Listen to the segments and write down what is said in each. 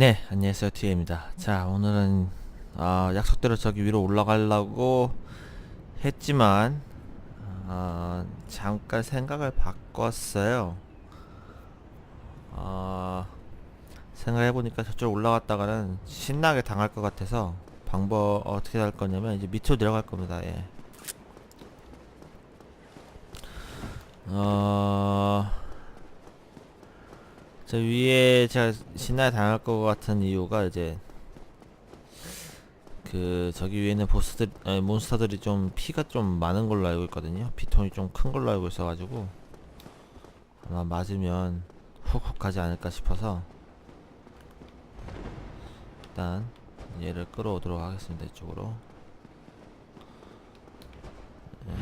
네, 안녕하세요. TM입니다. 자, 오늘은 어, 약속대로 저기 위로 올라가려고 했지만 어, 잠깐 생각을 바꿨어요. 어, 생각해보니까 저쪽 올라갔다가는 신나게 당할 것 같아서 방법 어떻게 할 거냐면 이제 밑으로 내려갈 겁니다. 예. 어... 저 위에 제가 신나게 당할 것 같은 이유가 이제 그 저기 위에 있는 보스들 아니 몬스터들이 좀 피가 좀 많은 걸로 알고 있거든요. 피통이 좀 큰 걸로 알고 있어가지고 아마 맞으면 훅훅 가지 않을까 싶어서 일단 얘를 끌어오도록 하겠습니다 이쪽으로. 예.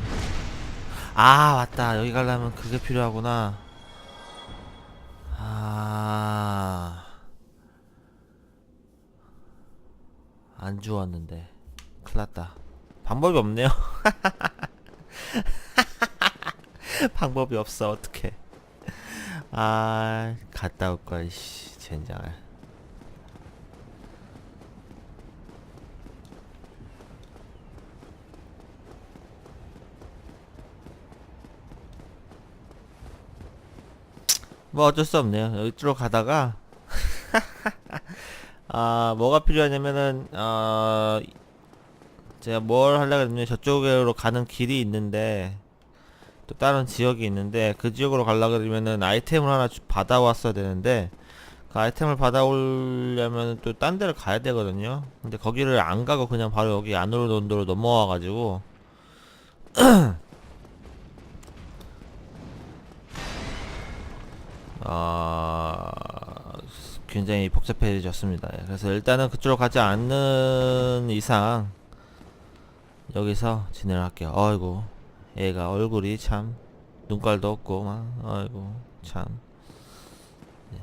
아 맞다. 여기 가려면 그게 필요하구나 안 주웠는데. 큰일 났다. 방법이 없네요. 방법이 없어, 어떡해. 아, 갔다 올걸, 씨, 젠장을. 뭐 어쩔 수 없네요. 이쪽으로 가다가 아 뭐가 필요하냐면은 어 제가 뭘 하려고 했냐면 저쪽으로 가는 길이 있는데 또 다른 지역이 있는데 그 지역으로 가려고 그러면은 아이템을 하나 주- 받아왔어야 되는데 그 아이템을 받아오려면 또 딴 데를 가야 되거든요. 근데 거기를 안 가고 그냥 바로 여기 안으로 논도로 넘어와 가지고 아 굉장히 복잡해졌습니다. 예, 그래서 일단은 그쪽으로 가지 않는 이상 여기서 진행을 할게요. 어이구 얘가 얼굴이 참 눈깔도 없고 막 어이구 참 예.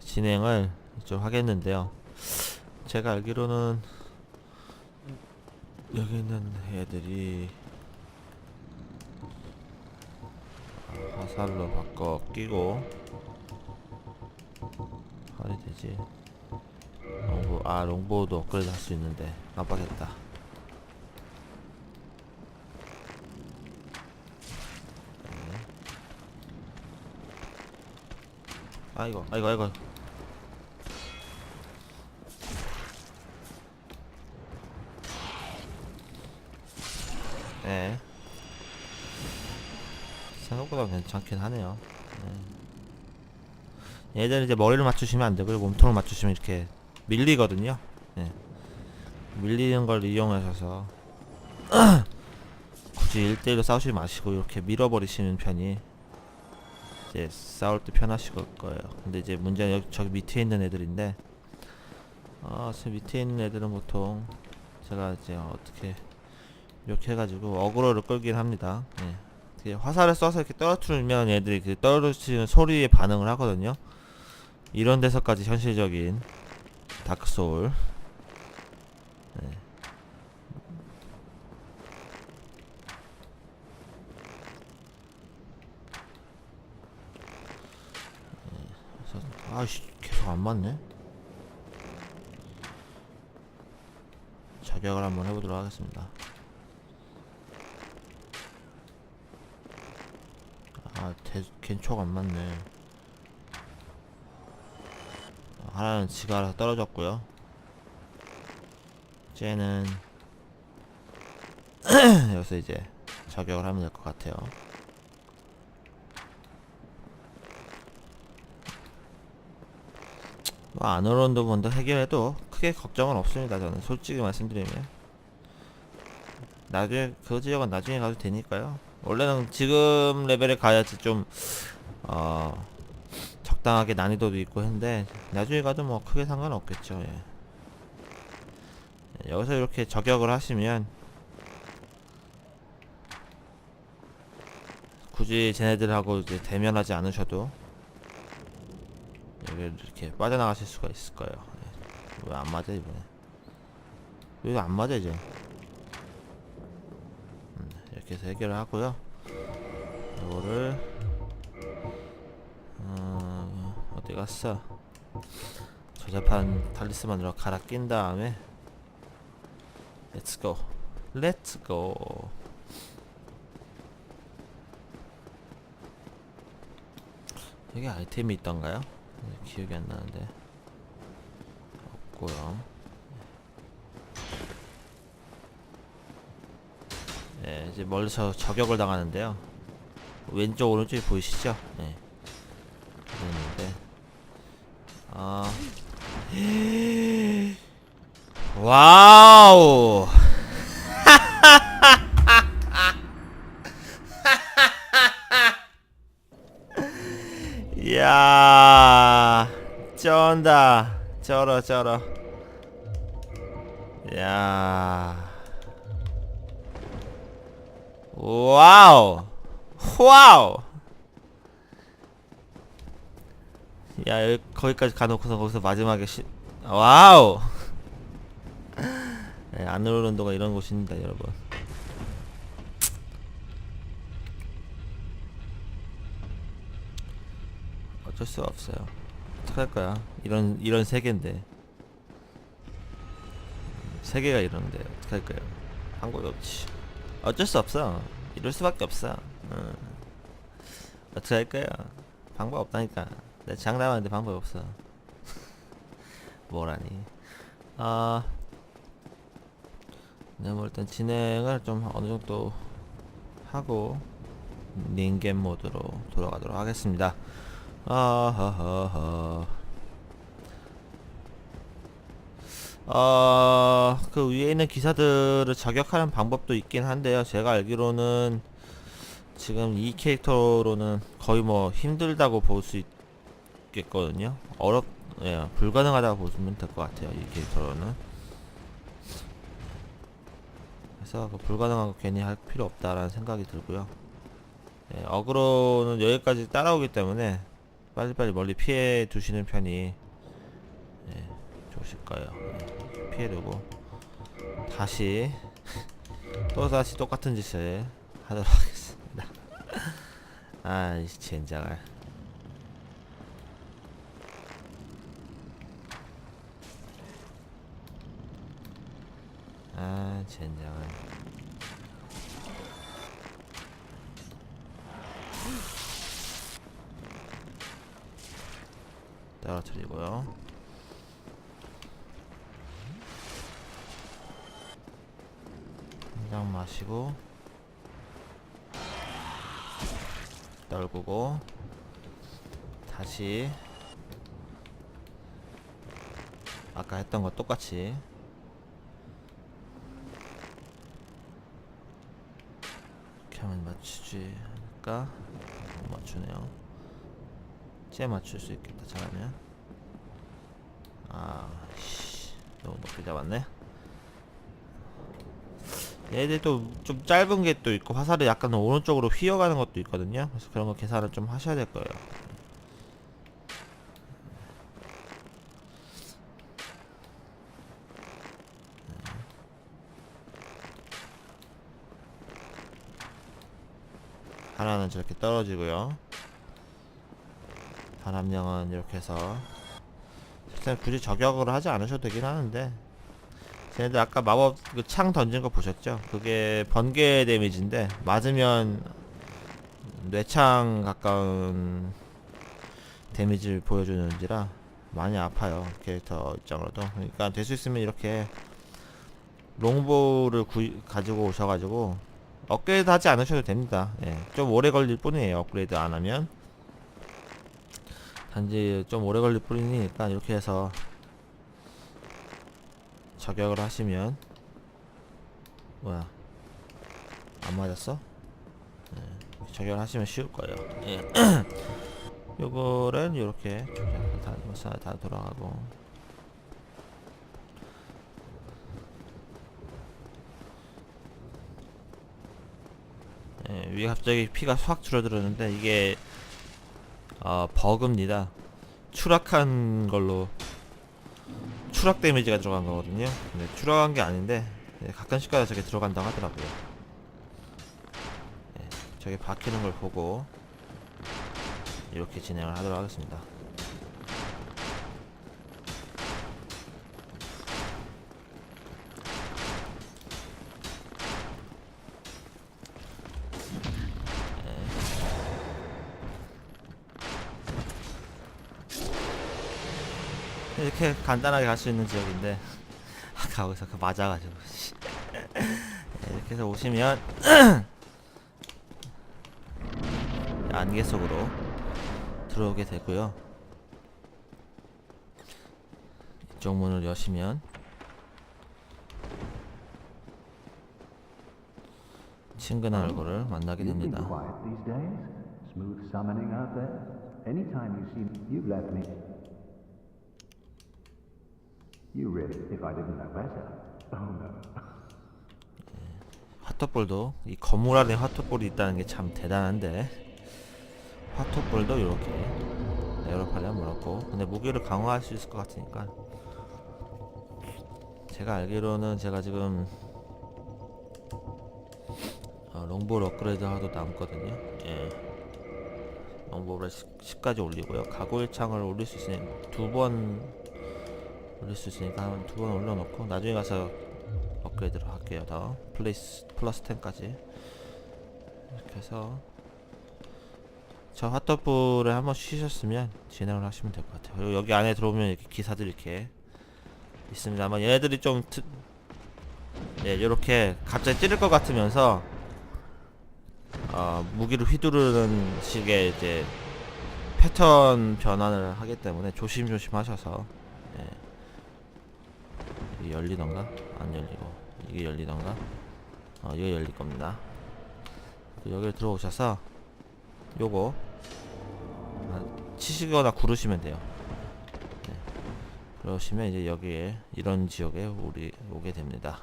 진행을 좀 하겠는데요. 제가 알기로는 여기 있는 애들이 화살로 바꿔 끼고 하야 되지 롱보 아 롱보도 업그레이드 할 수 있는데 깜빡했다 네. 아이고 아이고 아이고 네 생각보다 괜찮긴 하네요. 네. 얘들은 이제 머리를 맞추시면 안 되고요. 몸통을 맞추시면 이렇게 밀리거든요. 예. 밀리는 걸 이용하셔서 굳이 1대1로 싸우지 마시고 이렇게 밀어버리시는 편이 이제 싸울 때 편하실 거예요. 근데 이제 문제는 여기 저기 밑에 있는 애들인데 아, 저 밑에 있는 애들은 보통 제가 이제 어떻게 이렇게 해가지고 어그로를 끌긴 합니다. 예. 화살을 쏴서 이렇게 떨어뜨리면 얘들이 그 떨어지는 소리에 반응을 하거든요. 이런 데서까지 현실적인 다크 소울. 네. 네, 아씨 계속 안 맞네. 저격을 한번 해보도록 하겠습니다. 아, 대, 겐초가 안 맞네. 아, 하나는 지가 알아서 떨어졌고요. 쟤는 여기서 이제 저격을 하면 될 것 같아요. 뭐 안으로도 먼저 해결해도 크게 걱정은 없습니다. 저는 솔직히 말씀드리면 나중에 그 지역은 나중에 가도 되니까요. 원래는 지금 레벨에 가야지 좀, 어, 적당하게 난이도도 있고 했는데, 나중에 가도 뭐 크게 상관없겠죠, 예. 예, 여기서 이렇게 저격을 하시면, 굳이 쟤네들하고 이제 대면하지 않으셔도, 여기를 이렇게 빠져나가실 수가 있을 거예요. 예. 왜안 맞아, 이번에? 왜안 맞아, 이제? 이렇게 해서 해결을 하고요. 이거를 어, 어디 갔어? 저자판 탈리스만으로 갈아 낀 다음에 렛츠고 렛츠고 여기 아이템이 있던가요? 네, 기억이 안 나는데 없고요 네, 이제 멀리서 저격을 당하는데요 왼쪽 오른쪽이 보이시죠? 네. 그랬는데 아 와우. 이야 쩐다. 쩔어 쩔어 이야. 와우. 와우. 야 여기 거기까지 가놓고서 거기서 마지막에 시... 와우 네, 안으로운동가 이런 곳입니다 여러분. 어쩔 수 없어요. 어떡할 거야? 이런 이런 세계인데. 세계가 이런데 어떡할 거야? 방법이 없지. 어쩔 수 없어. 이럴 수밖에 없어. 응. 어떡할 거야? 방법 없다니까. 내가 장담하는데 방법 없어. 뭐라니? 아 네, 뭐 일단 진행을 좀 어느 정도 하고 닌겐 모드로 돌아가도록 하겠습니다. 아하하하. 어, 그 위에 있는 기사들을 저격하는 방법도 있긴 한데요. 제가 알기로는 지금 이 캐릭터로는 거의 뭐 힘들다고 볼 수 있겠거든요. 어렵, 예, 불가능하다고 보시면 될 것 같아요. 이 캐릭터로는. 그래서 그 불가능한 거 괜히 할 필요 없다라는 생각이 들고요. 예, 어그로는 여기까지 따라오기 때문에 빨리빨리 멀리 피해 두시는 편이 예, 좋으실 거예요. 예, 피해 두고 다시 또 다시 똑같은 짓을 하도록 하겠습니다. 아이 젠장을. 아 젠장을. 떨어뜨리고요. 한잔 마시고 떨구고 다시 아까 했던 거 똑같이 않을까? 못 맞추네요. 쟤 맞출 수 있겠다 잘하면 아 씨 너무 높게 잡았네 얘들도 좀 짧은 게 또 있고 화살이 약간 오른쪽으로 휘어가는 것도 있거든요 그래서 그런 거 계산을 좀 하셔야 될 거예요 하나는 저렇게 떨어지고요 단합령은 이렇게 해서 일단 굳이 저격을 하지 않으셔도 되긴 하는데 쟤네들 아까 마법 그 창 던진 거 보셨죠? 그게 번개 데미지인데 맞으면 뇌창 가까운 데미지를 보여주는지라 많이 아파요 캐릭터 입장으로도 그러니까 될 수 있으면 이렇게 롱보를 구, 가지고 오셔가지고 업그레이드 하지 않으셔도 됩니다 예, 좀 오래 걸릴 뿐이에요 업그레이드 안 하면 단지 좀 오래 걸릴 뿐이니까 이렇게 해서 저격을 하시면 뭐야 안 맞았어? 네, 저격을 하시면 쉬울 거예요. 예. 요거는 이렇게 다, 다, 다 돌아가고 예, 위에 갑자기 피가 확 줄어들었는데 이게 어, 버그입니다. 추락한 걸로 추락 데미지가 들어간 거거든요. 근데 추락한 게 아닌데 네, 가끔씩 가다 저게 들어간다고 하더라고요. 네, 저게 박히는 걸 보고 이렇게 진행을 하도록 하겠습니다. 이렇게 간단하게 갈 수 있는 지역인데 아까 거기서 그 맞아가지고. 씨. 네, 이렇게 해서 오시면 안개 속으로 들어오게 되고요. 이쪽 문을 여시면 친근한 얼굴을 만나게 됩니다 you really, if I didn't know better. Oh no. 화토볼도 이 건물 안에 화토볼이 있다는 게 참 대단한데 화토볼도 이렇게 에어로파를 물었고 근데 무기를 강화할 수 있을 것 같으니까. 제가 알기로는 제가 지금 어, 롱볼 업그레이드 하도 남거든요. 예. 롱볼을 10, 까지 올리고요. 가구일창을 올릴 수 있으니 두번 올릴 수 있으니까 한 두 번 올려놓고 나중에 가서 업그레이드를 할게요 더. 플레이스 플러스 10까지. 이렇게 해서 저 핫도그를 한번 쉬셨으면 진행을 하시면 될 것 같아요. 그리고 여기 안에 들어오면 이렇게 기사들이 이렇게 있습니다. 아마 얘네들이 좀 트... 예, 이렇게 갑자기 찌를 것 같으면서 어, 무기를 휘두르는 식의 이제 패턴 변환을 하기 때문에 조심조심 하셔서 예. 이게 열리던가? 안 열리고. 이게 열리던가? 어 이게 열릴 겁니다. 그 여기를 들어오셔서 요거 아, 치시거나 구르시면 돼요. 네. 그러시면 이제 여기에 이런 지역에 우리 오게 됩니다.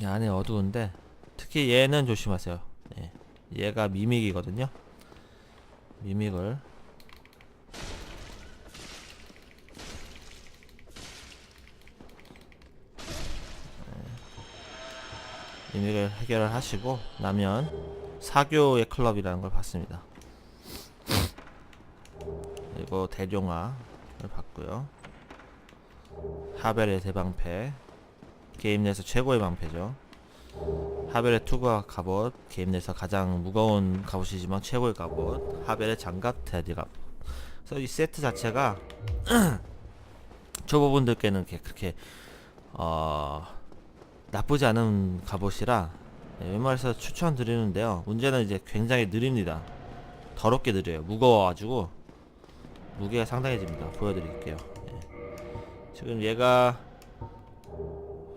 이 안에 어두운데 특히 얘는 조심하세요. 예. 얘가 미믹이거든요. 미믹을 이미를 해결을 하시고 나면 사교의 클럽이라는 걸 봤습니다. 그리고 대룡화를 봤고요. 하벨의 대방패 게임 내에서 최고의 방패죠. 하벨의 투과 갑옷 게임 내에서 가장 무거운 갑옷이지만 최고의 갑옷 하벨의 장갑 테디갑 그래서 이 세트 자체가 초보분들께는 그렇게 어 나쁘지 않은 갑옷이라 네, 웬만해서 추천드리는데요. 문제는 이제 굉장히 느립니다. 더럽게 느려요. 무거워가지고 무게가 상당해집니다. 보여드릴게요. 예. 지금 얘가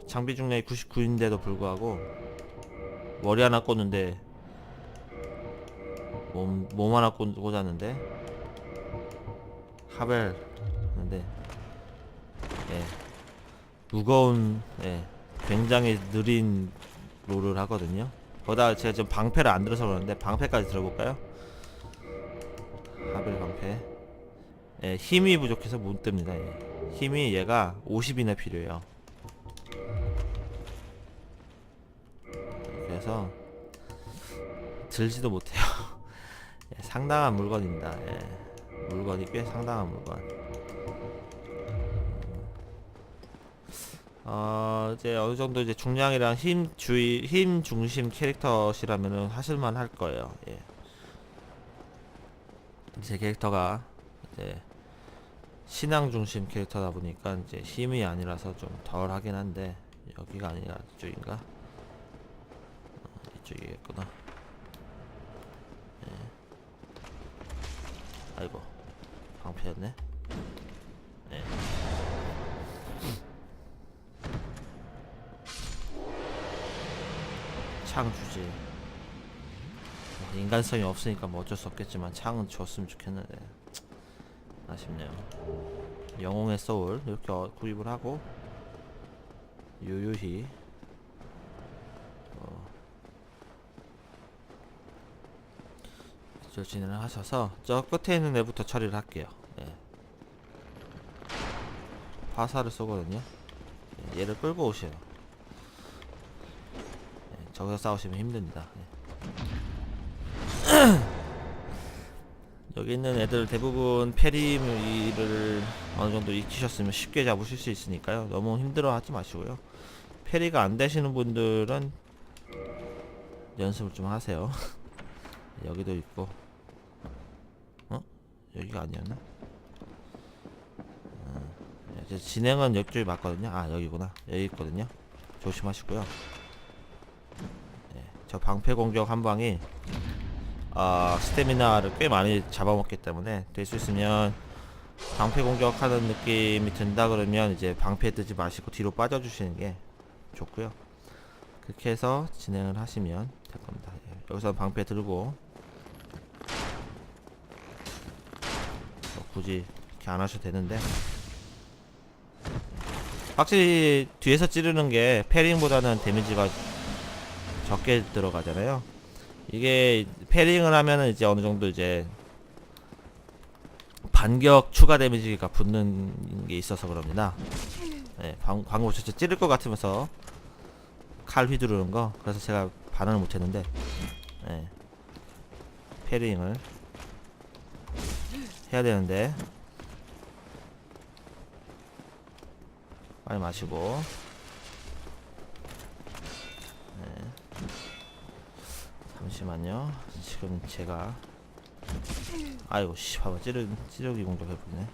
장비 중량이 99인데도 불구하고 머리 하나 꽂는데 몸, 몸 하나 꽂, 꽂았는데 하벨 근데 예 무거운 예 굉장히 느린 롤을 하거든요. 거기다가 제가 지금 방패를 안 들어서 그러는데 방패까지 들어볼까요? 하벨 방패. 예, 힘이 부족해서 못 뜹니다. 예. 힘이 얘가 50이나 필요해요. 그래서 들지도 못해요. 예, 상당한 물건입니다. 예. 물건이 꽤 상당한 물건. 어 이제 어느 정도 이제 중량이랑 힘 주의 힘 중심 캐릭터시라면은 하실만 할 거예요. 예. 제 캐릭터가 이제 신앙 중심 캐릭터다 보니까 이제 힘이 아니라서 좀 덜 하긴 한데 여기가 아니라 이쪽인가? 어, 이쪽이겠구나. 예. 아이고 방패였네. 창 주지. 뭐 인간성이 없으니까 뭐 어쩔 수 없겠지만 창은 줬으면 좋겠는데 아쉽네요. 영웅의 소울 이렇게 어- 구입을 하고 유유히 어, 저 진행을 하셔서 저 끝에 있는 애부터 처리를 할게요. 예. 화살을 쏘거든요. 예, 얘를 끌고 오세요. 예, 저기서 싸우시면 힘듭니다. 예. 여기 있는 애들 대부분 페리를 어느 정도 익히셨으면 쉽게 잡으실 수 있으니까요. 너무 힘들어 하지 마시고요. 페리가 안 되시는 분들은 연습을 좀 하세요. 여기도 있고, 어? 여기가 아니었나? 이제 진행은 이쪽이 맞거든요. 아 여기구나. 여기 있거든요. 조심하시고요. 네, 저 방패 공격 한 방이 아 스태미나를 꽤 많이 잡아먹기 때문에 될 수 있으면 방패 공격하는 느낌이 든다 그러면 이제 방패 뜨지 마시고 뒤로 빠져주시는 게 좋고요. 그렇게 해서 진행을 하시면 될 겁니다. 예, 여기서 방패 들고 뭐 굳이 이렇게 안 하셔도 되는데 확실히 뒤에서 찌르는 게 패링보다는 데미지가 적게 들어가잖아요. 이게 패링을 하면은 이제 어느 정도 이제 반격 추가 데미지가 붙는 게 있어서 그럽니다. 네, 방, 방금 보셨죠? 찌를 것 같으면서 칼 휘두르는 거. 그래서 제가 반응을 못 했는데, 네, 패링을 해야 되는데 빨리 마시고. 네. 잠시만요. 지금 제가 아이고 씨 봐봐 찌르 찌르기 공격해버리네.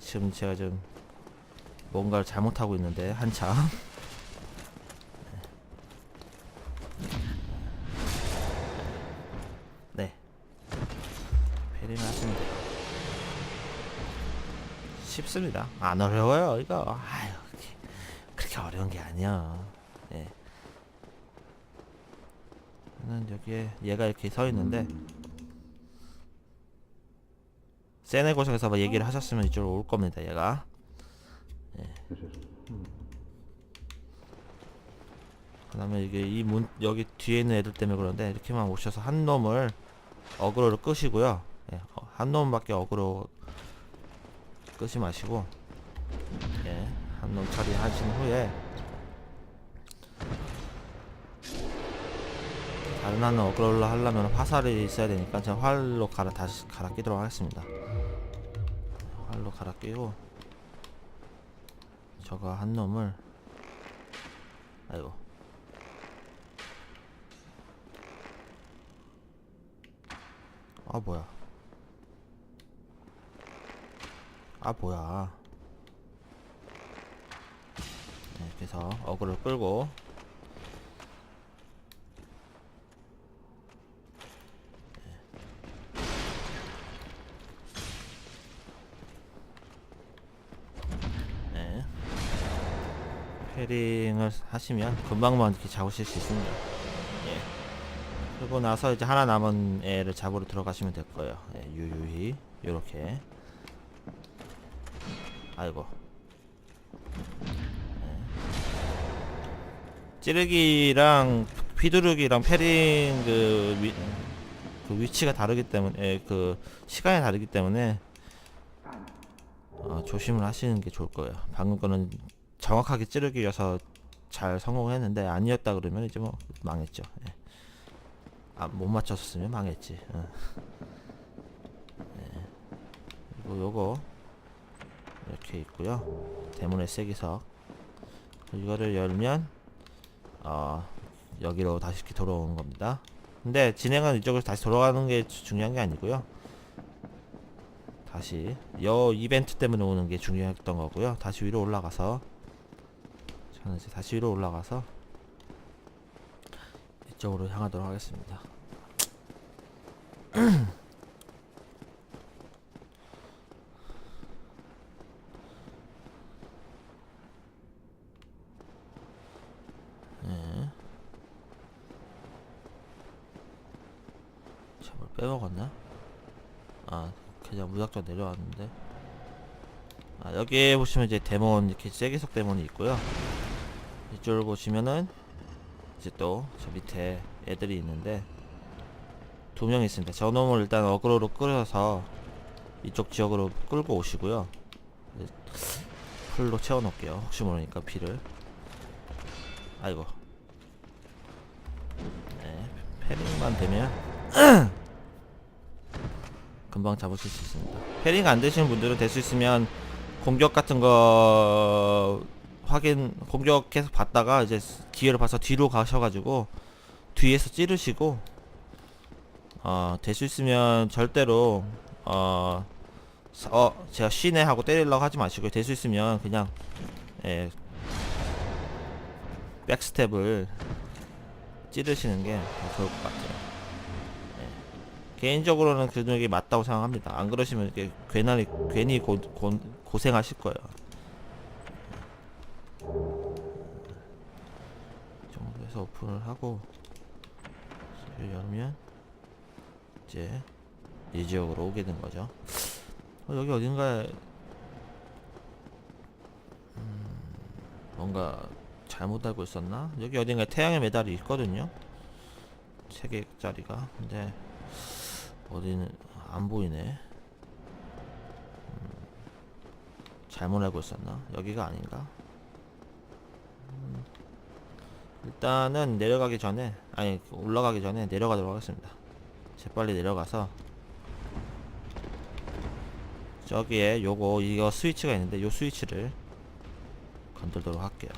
지금 제가 좀 뭔가를 잘못하고 있는데 한참. 네. 패링을 하시면 돼요. 쉽습니다. 안 어려워요 이거. 아유 그렇게 어려운 게 아니야 네. 는 여기에 얘가 이렇게 서 있는데 세네 고성에서 뭐 얘기를 하셨으면 이쪽으로 올 겁니다 얘가. 그 다음에 이게 이 문 여기 뒤에 있는 애들 때문에 그런데 이렇게만 오셔서 한 놈을 어그로로 끄시고요. 예, 어, 한 놈밖에 어그로 끄지 마시고 예, 한 놈 처리하신 후에 하나 어그로를 하려면 화살이 있어야 되니까 제가 활로 갈아 다시 갈아 끼도록 하겠습니다. 활로 갈아 끼고 저거 한 놈을 아이고. 아 뭐야. 아 뭐야. 네, 이렇게 해서 어그를 끌고 네. 패링을 하시면 금방만 이렇게 잡으실 수 있습니다. 예. 그리고 나서 이제 하나 남은 애를 잡으러 들어가시면 될 거예요. 예, 유유히 요렇게. 아이고. 예. 찌르기랑 휘두르기랑 패링 그, 위, 그 위치가 다르기 때문에 예, 그 시간이 다르기 때문에 어, 조심을 하시는 게 좋을 거예요. 방금 거는 정확하게 찌르기여서 잘 성공했는데 아니었다 그러면 이제 뭐 망했죠. 예. 아, 못 맞췄으면 망했지. 어. 예. 그리고 요거 이렇게 있고요. 대문의 세기석 이거를 열면 어, 여기로 다시 돌아오는 겁니다. 근데 진행은 이쪽으로 다시 돌아가는 게 주- 중요한 게 아니고요. 다시 여 이벤트 때문에 오는 게 중요했던 거고요. 다시 위로 올라가서 이제 다시 위로 올라가서 이쪽으로 향하도록 하겠습니다. 네. 빼먹었나? 아 그냥 무작정 내려왔는데 아, 여기에 보시면 이제 데몬 이렇게 세계석 데몬이 있고요 이쪽을 보시면은 이제 또 저 밑에 애들이 있는데 두 명 있습니다. 저 놈을 일단 어그로로 끌어서 이쪽 지역으로 끌고 오시고요. 네, 풀로 채워 놓을게요. 혹시 모르니까 피를. 아이고. 네 패링만 되면 금방 잡으실 수 있습니다. 패링 안 되시는 분들은 될 수 있으면 공격 같은 거 확인 공격 계속 받다가 이제 기회를 봐서 뒤로 가셔가지고 뒤에서 찌르시고 어 될 수 있으면 절대로 어 사- 어 제가 쉬네 하고 때리려고 하지 마시고 될 수 있으면 그냥 예 백스텝을 찌르시는 게더 좋을 것 같아요. 예. 개인적으로는 그게 맞다고 생각합니다. 안 그러시면 이게 괜히 괜히 고, 고, 고생하실 거예요. 해서 오픈을 하고 열면 이제 이 지역으로 오게 된 거죠. 어, 여기 어딘가에 음, 뭔가 잘못 알고 있었나? 여기 어딘가에 태양의 메달이 있거든요. 세 개짜리가. 근데 어디는 안 보이네. 음, 잘못 알고 있었나? 여기가 아닌가? 음, 일단은 내려가기 전에 아니 올라가기 전에 내려가도록 하겠습니다. 재빨리 내려가서. 저기에 요거 이거 스위치가 있는데 요 스위치를 건들도록 할게요.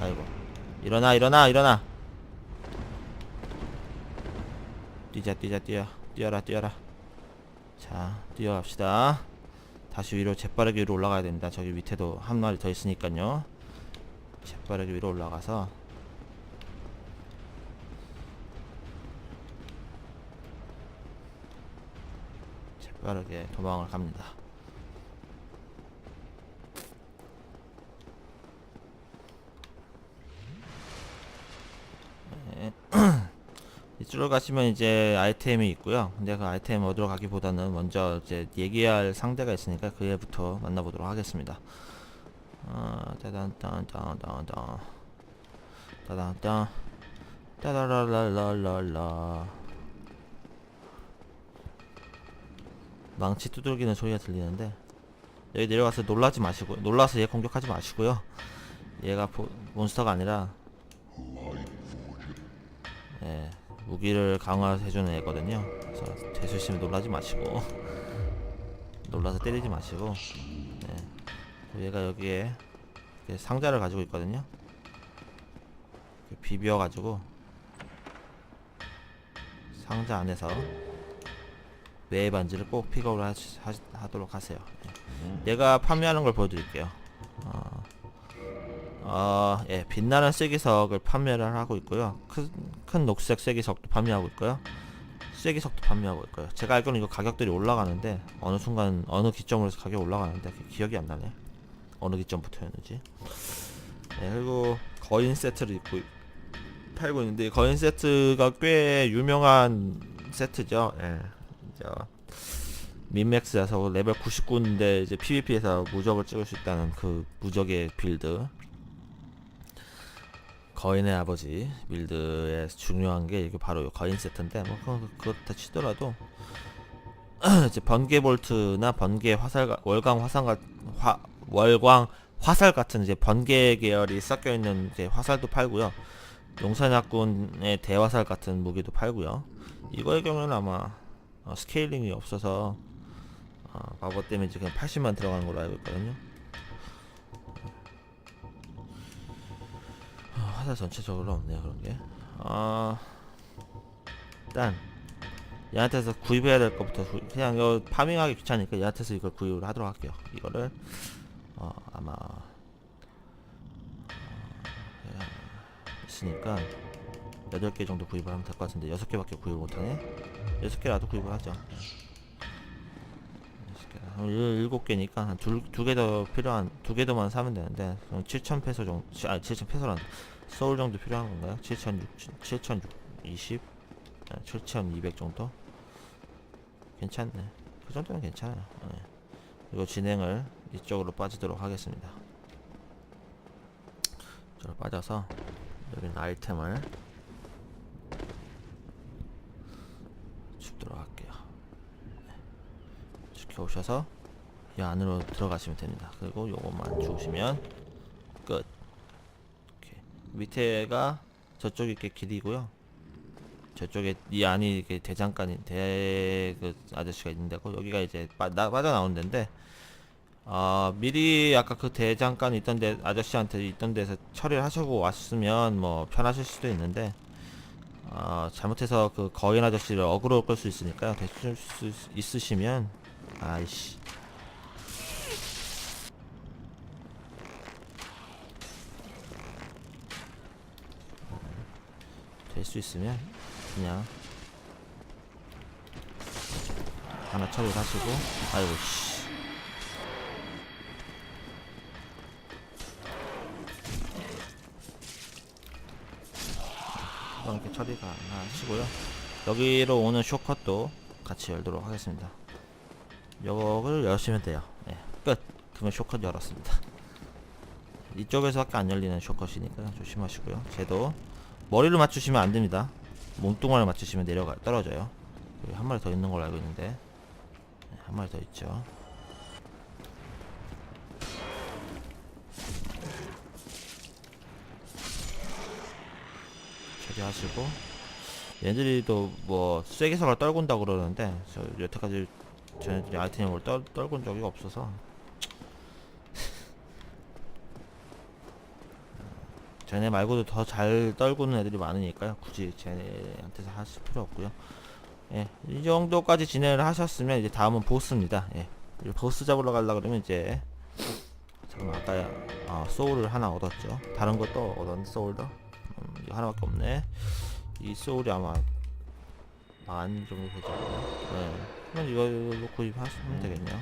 아이고. 일어나 일어나 일어나. 뛰자 뛰자 뛰어. 뛰어라 뛰어라. 자 뛰어갑시다 다시 위로 재빠르게 위로 올라가야 됩니다. 저기 밑에도 한 마리 더 있으니까요. 재빠르게 위로 올라가서. 재빠르게 도망을 갑니다 네. 이쪽으로 가시면 이제 아이템이 있고요. 근데 그 아이템 얻으러 가기보다는 먼저 이제 얘기할 상대가 있으니까 그 애부터 만나보도록 하겠습니다. 아, 따단따단따단따 따단따 따라라라라라 망치 두들기는 소리가 들리는데 여기 내려가서 놀라지 마시고 놀라서 얘 공격하지 마시고요. 얘가 보, 몬스터가 아니라 무기를 강화해주는 애거든요. 그래서 대수심에 놀라지 마시고 놀라서 때리지 마시고 예, 얘가 여기에 상자를 가지고 있거든요. 비벼가지고 상자 안에서 뇌의 반지를 꼭 픽업을 하, 하, 도록 하세요. 예. 얘가 판매하는 걸 보여드릴게요. 어, 어, 예, 빛나는 쐐기석을 판매를 하고 있고요. 큰, 큰 녹색 쐐기석도 판매하고 있고요. 쐐기석도 판매하고 있고요. 제가 알기로는 이거 가격들이 올라가는데 어느 순간 어느 기점으로 해서 가격이 올라가는데 기억이 안 나네. 어느 기점부터였는지. 예, 그리고 거인 세트를 입고 있- 팔고 있는데 거인 세트가 꽤 유명한 세트죠. 예. 저 민맥스에서 레벨 99인데 이제 PVP에서 무적을 찍을 수 있다는 그 무적의 빌드. 거인의 아버지 빌드에 중요한 게 이게 바로 요 거인 세트인데 뭐 그건 그렇다 치더라도 이제 번개 볼트나 번개 화살 가- 월광 화상 같 화, 월광 화살 같은 이제 번개 계열이 섞여 있는 이제 화살도 팔고요. 용사약군의 대화살 같은 무기도 팔고요. 이거의 경우는 아마 어, 스케일링이 없어서 어, 마법 데미지 그냥 80만 들어가는 걸로 알고 있거든요. 어, 화살 전체적으로 없네요 그런 게. 아. 일단 얘한테서 구입해야 될 것부터 구- 그냥 이거 파밍하기 귀찮으니까 얘한테서 이걸 구입을 하도록 할게요. 이거를 어, 아마 어, 해야 있으니까 8개 정도 구입을 하면 될 것 같은데 6개밖에 구입을 못하네? 6개라도 구입을 하죠. 6개, 7개니까 한두개더 필요한 두개 더만 사면 되는데 7,000 페소 정도 아 7,000 페소란 서울 정도 필요한 건가요? 7,600 7,020 7,200 정도? 괜찮네 그 정도는 괜찮아요 네. 이거 진행을 이쪽으로 빠지도록 하겠습니다 이쪽으로 빠져서 여기 있는 아이템을 줍도록 할게요 네. 지켜오셔서 이 안으로 들어가시면 됩니다 그리고 요것만 주우시면 끝 이렇게 밑에가 저쪽이 이렇게 길이고요 저쪽에 이 안이 이렇게 대장간이 대그 아저씨가 있는 데고 여기가 이제 빠, 나, 빠져나오는 데인데 어, 미리 아까 그 대장간 있던 데 아저씨한테 있던 데서 처리를 하시고 왔으면 뭐 편하실 수도 있는데 어, 잘못해서 그 거인 아저씨를 어그로 끌 수 있으니까요. 대출 수 있으시면 아이씨. 될 수 있으면 그냥 하나 처리하시고 아이고 씨. 이렇게 처리가 하시고요. 여기로 오는 쇼컷도 같이 열도록 하겠습니다. 이거를 열시면 돼요. 예, 끝. 그러면 쇼컷 열었습니다. 이쪽에서 밖에 안 열리는 쇼컷이니까 조심하시고요. 쟤도 머리를 맞추시면 안 됩니다. 몸뚱아리를 맞추시면 내려가 떨어져요. 여기 한 마리 더 있는 걸로 알고 있는데 네, 한 마리 더 있죠. 처리하시고 얘들이 또뭐 쐐기석을 떨군다 고 그러는데 저 여태까지 쟤네들이 아이템을 떨, 떨군 적이 없어서 쟤네 말고도 더 잘 떨구는 애들이 많으니까요. 굳이 쟤네한테서 하실 필요 없고요. 예, 이 정도까지 진행을 하셨으면 이제 다음은 보스입니다. 예, 이 보스 잡으러 가려 그러면 이제 잠깐만 아까 아, 소울을 하나 얻었죠. 다른 것도 얻었는데 소울도? 음, 이거 하나밖에 없네. 이 소울이 아마 만 정도 되죠. 네. 그럼 이걸로 구입하시면 되겠네요.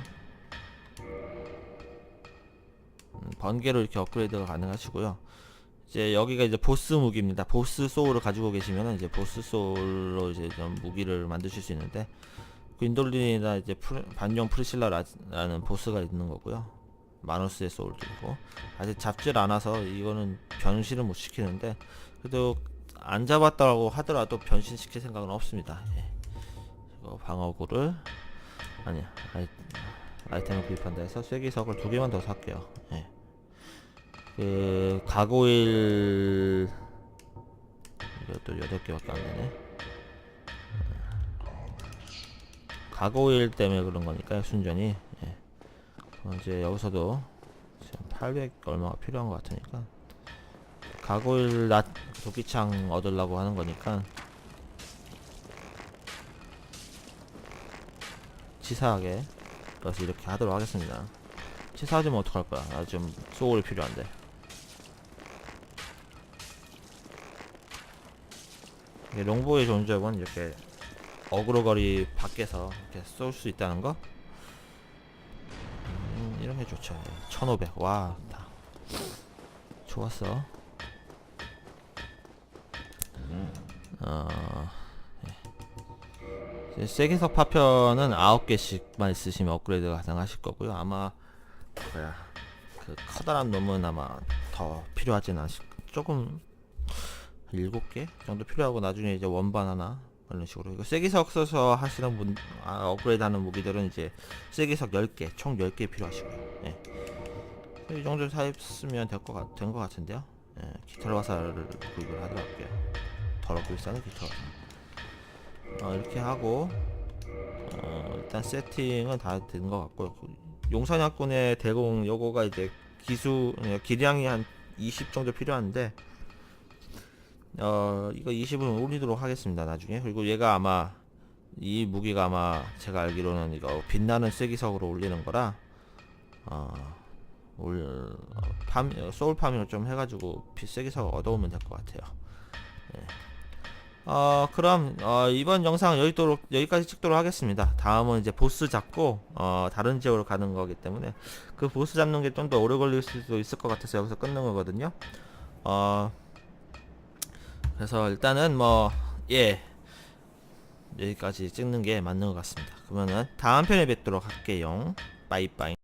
음, 번개로 이렇게 업그레이드가 가능하시고요 이제 여기가 이제 보스 무기입니다. 보스 소울을 가지고 계시면 이제 보스 소울로 이제 좀 무기를 만드실 수 있는데 윈돌린이나 이제 프리, 반용 프리실라라는 보스가 있는 거고요. 마누스의 소울도 있고 아직 잡질 않아서 이거는 변신을 못 시키는데 그래도 안 잡았다고 하더라도 변신시킬 생각은 없습니다. 예. 방어구를 아니야 아이, 아이템을 구입한다 해서 쐐기석을 두 개만 더 살게요. 예. 그 가고일 이것도 여덟 개밖에 안 되네. 가고일 때문에 그런 거니까요 순전히. 예. 이제 여기서도 지금 800 얼마가 필요한 것 같으니까 가고일 낫 도끼창 얻으려고 하는 거니까 치사하게 그래서 이렇게 하도록 하겠습니다. 치사하지면 어떡할 거야? 나좀 소울이 필요한데. 이게 롱보의 좋은 점은 이렇게 어그로거리 밖에서 이렇게 쏠 수 있다는 거. 음, 이런 게 좋죠. 1500. 와, 다. 좋았어. 어, 예. 세계석 파편은 9개씩만 있으시면 업그레이드가 가능하실 거고요. 아마 뭐야 그 커다란 놈은 아마 더 필요하진 않으실 조금 일곱 개 정도 필요하고 나중에 이제 원반 하나 이런 식으로. 이거 세기석 써서 하시는 분 아, 업그레이드 하는 무기들은 이제 세기석 10개 총 10개 필요하시고요. 예. 이 정도 사입쓰면 될 것 같, 된것 같은데요. 예. 깃털 화살을 구입을 하도록 할게요. 더럽게 비싸네 깃털 화살. 어, 이렇게 하고 어, 일단 세팅은 다 된 것 같고요. 그 용사냥꾼의 대공 요거가 이제 기수 어, 기량이 한 20 정도 필요한데 어 이거 20은 올리도록 하겠습니다 나중에 그리고 얘가 아마 이 무기가 아마 제가 알기로는 이거 빛나는 쐐기석으로 올리는 거라 어올 어, 팜 소울 파밍을 좀 해가지고 빛 쐐기석 얻어오면 될 것 같아요 예. 어 그럼 어, 이번 영상 여기도록 여기까지 찍도록 하겠습니다. 다음은 이제 보스 잡고 어, 다른 지역으로 가는 거기 때문에 그 보스 잡는 게 좀 더 오래 걸릴 수도 있을 것 같아서 여기서 끊는 거거든요. 어 그래서 일단은 뭐 예 여기까지 찍는 게 맞는 것 같습니다. 그러면은 다음 편에 뵙도록 할게요. 빠이빠이.